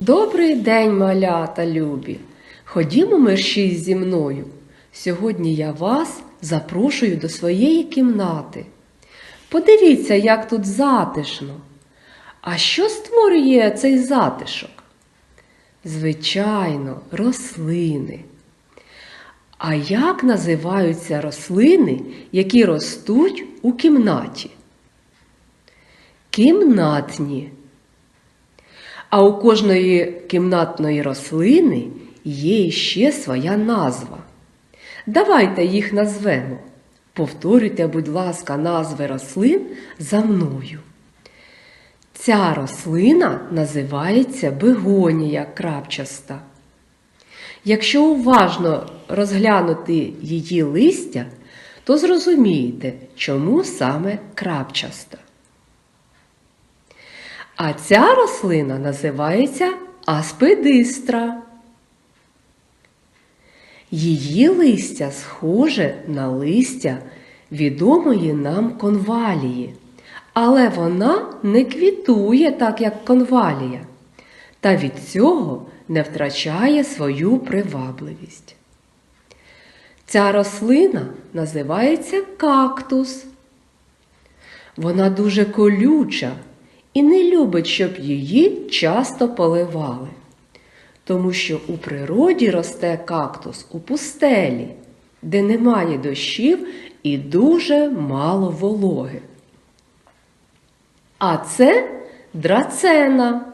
Добрий день, малята любі! Ходімо мерщій зі мною. Сьогодні я вас запрошую до своєї кімнати. Подивіться, як тут затишно. А що створює цей затишок? Звичайно, рослини. А як називаються рослини, які ростуть у кімнаті? Кімнатні. А у кожної кімнатної рослини є ще своя назва. Давайте їх назвемо. Повторюйте, будь ласка, назви рослин за мною. Ця рослина називається бегонія крапчаста. Якщо уважно розглянути її листя, то зрозумієте, чому саме крапчаста. А ця рослина називається аспидистра. Її листя схоже на листя відомої нам конвалії, але вона не квітує так, як конвалія, та від цього не втрачає свою привабливість. Ця рослина називається кактус. Вона дуже колюча і не любить, щоб її часто поливали, тому що у природі росте кактус у пустелі, де немає дощів і дуже мало вологи. А це драцена.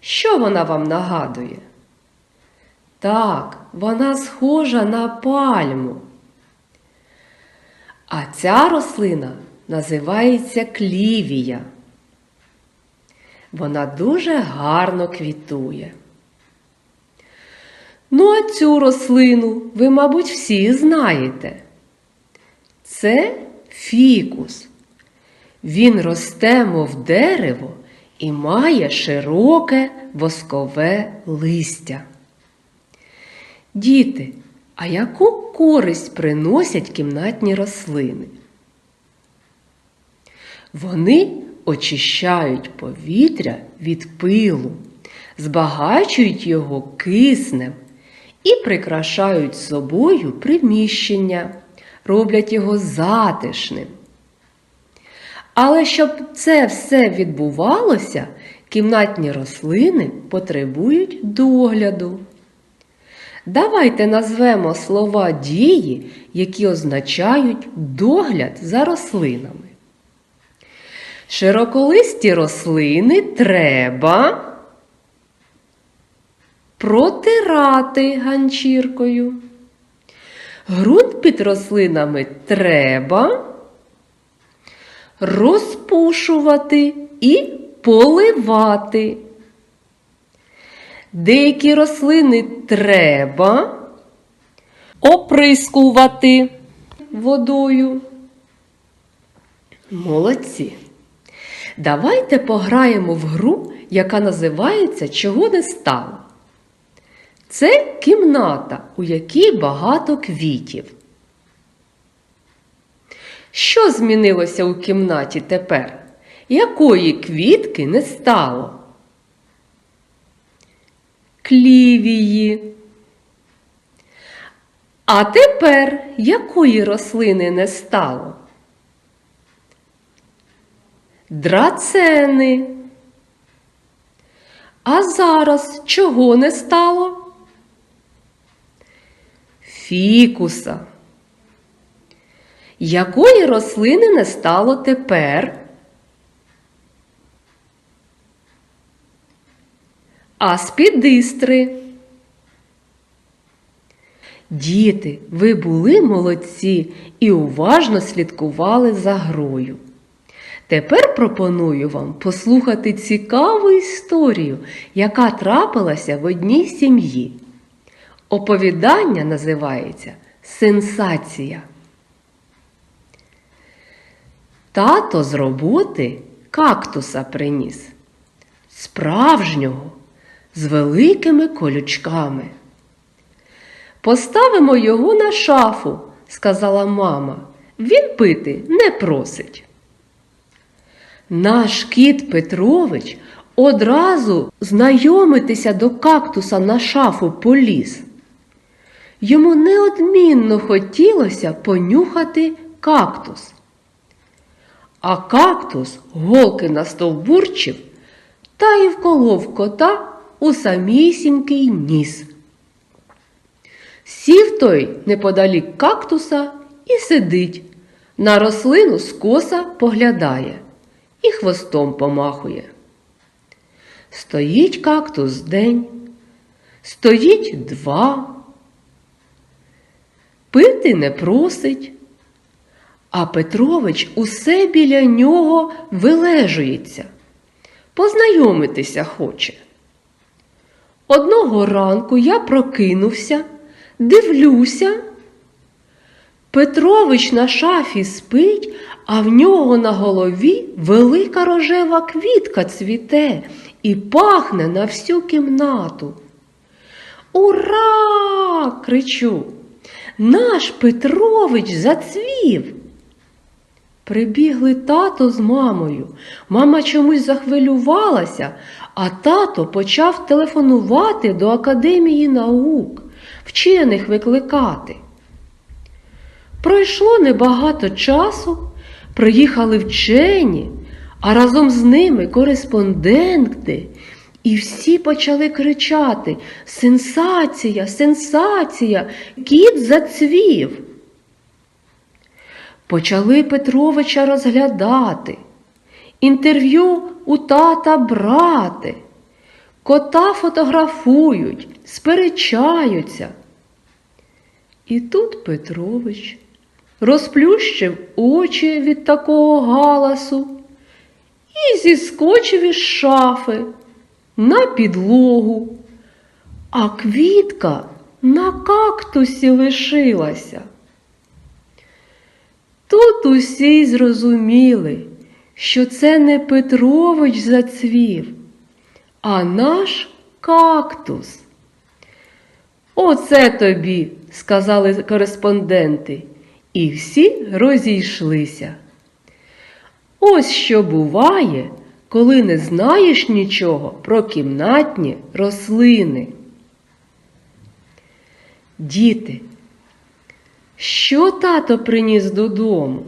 Що вона вам нагадує? Так, вона схожа на пальму. А ця рослина називається клівія. Вона дуже гарно квітує. Ну, а цю рослину ви, мабуть, всі знаєте. Це фікус. Він росте, мов дерево, і має широке воскове листя. Діти, а яку користь приносять кімнатні рослини? Вони очищають повітря від пилу, збагачують його киснем і прикрашають собою приміщення, роблять його затишним. Але щоб це все відбувалося, кімнатні рослини потребують догляду. Давайте назвемо слова дії, які означають догляд за рослинами. Широколисті рослини треба протирати ганчіркою. Грунт під рослинами треба розпушувати і поливати. Деякі рослини треба оприскувати водою. Молодці! Давайте пограємо в гру, яка називається Чого не стало. Це кімната, у якій багато квітів. Що змінилося у кімнаті тепер? Якої квітки не стало? Клівії. А тепер якої рослини не стало? Драцени. А зараз чого не стало? Фікуса. Якої рослини не стало тепер? Аспідистри. Діти, ви були молодці і уважно слідкували за грою. Тепер пропоную вам послухати цікаву історію, яка трапилася в одній сім'ї. Оповідання називається Сенсація. Тато з роботи кактуса приніс. Справжнього, з великими колючками. Поставимо його на шафу, сказала мама. Він пити не просить. Наш кіт Петрович одразу знайомитися до кактуса на шафу поліз. Йому неодмінно хотілося понюхати кактус. А кактус голки настовбурчив та й вколов кота у самісінький ніс. Сів той неподалік кактуса і сидить, на рослину скоса поглядає і хвостом помахує. Стоїть кактус день, стоїть два, пити не просить, а Петрович усе біля нього вилежується, познайомитися хоче. Одного ранку я прокинувся, дивлюся. Петрович на шафі спить, а в нього на голові велика рожева квітка цвіте і пахне на всю кімнату. Ура! кричу. Наш Петрович зацвів. Прибігли тато з мамою. Мама чомусь захвилювалася, а тато почав телефонувати до Академії наук, вчених викликати. Пройшло небагато часу, приїхали вчені, а разом з ними кореспонденти, і всі почали кричати Сенсація, сенсація, кіт зацвів. Почали Петровича розглядати, інтерв'ю у тата брати, кота фотографують, сперечаються. І тут Петрович розплющив очі від такого галасу і зіскочив із шафи на підлогу, а квітка на кактусі лишилася. Тут усі зрозуміли, що це не Петрович зацвів, а наш кактус. Оце тобі, сказали кореспонденти, і всі розійшлися. Ось що буває, коли не знаєш нічого про кімнатні рослини. Діти, що тато приніс додому?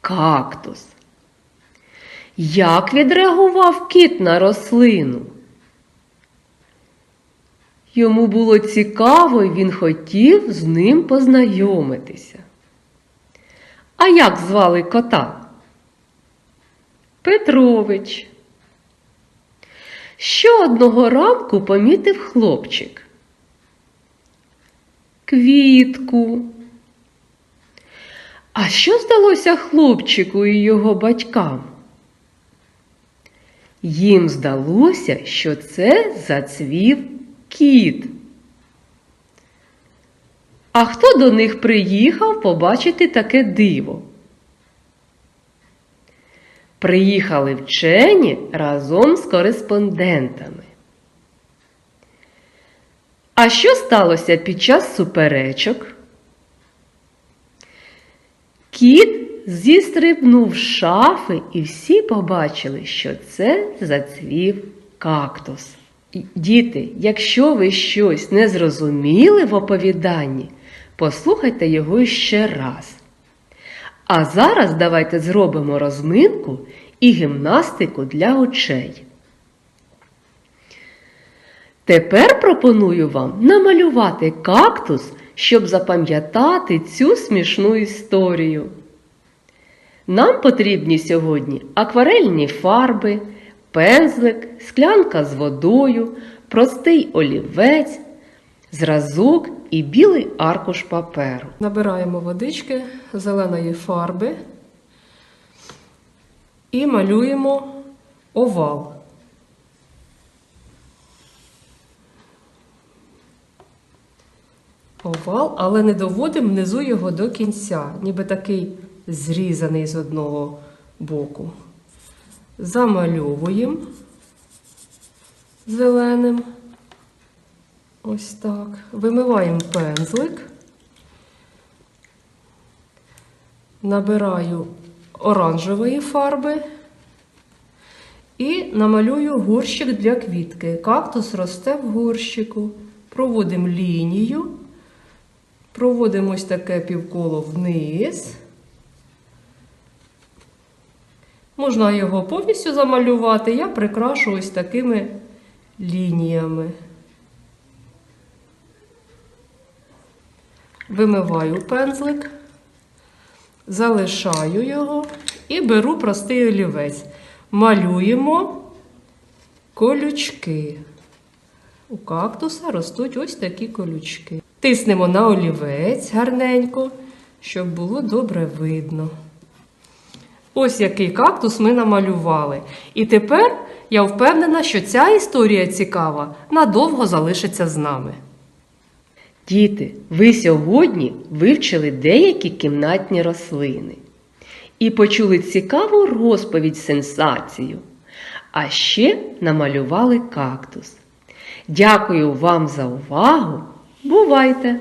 Кактус. Як відреагував кіт на рослину? Йому було цікаво і він хотів з ним познайомитися. А як звали кота? Петрович. Що одного ранку помітив хлопчик? Квітку. А що здалося хлопчику і його батькам? Їм здалося, що це зацвів кіт. А хто до них приїхав побачити таке диво? Приїхали вчені разом з кореспондентами. А що сталося під час суперечок? Кіт зістрибнув шафи, і всі побачили, що це зацвів кактус. Діти, якщо ви щось не зрозуміли в оповіданні, послухайте його ще раз. А зараз давайте зробимо розминку і гімнастику для очей. Тепер пропоную вам намалювати кактус, щоб запам'ятати цю смішну історію. Нам потрібні сьогодні акварельні фарби, пензлик, склянка з водою, простий олівець, зразок і білий аркуш паперу. Набираємо водички зеленої фарби і малюємо овал. овал, але не доводимо внизу його до кінця, ніби такий зрізаний з одного боку. Замальовуємо зеленим. Ось так. Вимиваємо пензлик. Набираю оранжевої фарби і намалюю горщик для квітки. Кактус росте в горщику. Проводимо лінію, проводимо ось таке півколо вниз. Можна його повністю замалювати, я прикрашу ось такими лініями. Вимиваю пензлик, залишаю його і беру простий олівець. Малюємо колючки. У кактуса ростуть ось такі колючки. Тиснемо на олівець гарненько, щоб було добре видно. Ось який кактус ми намалювали. І тепер я впевнена, що ця історія цікава надовго залишиться з нами. Діти, ви сьогодні вивчили деякі кімнатні рослини і почули цікаву розповідь сенсацію. А ще намалювали кактус. Дякую вам за увагу. Бувайте!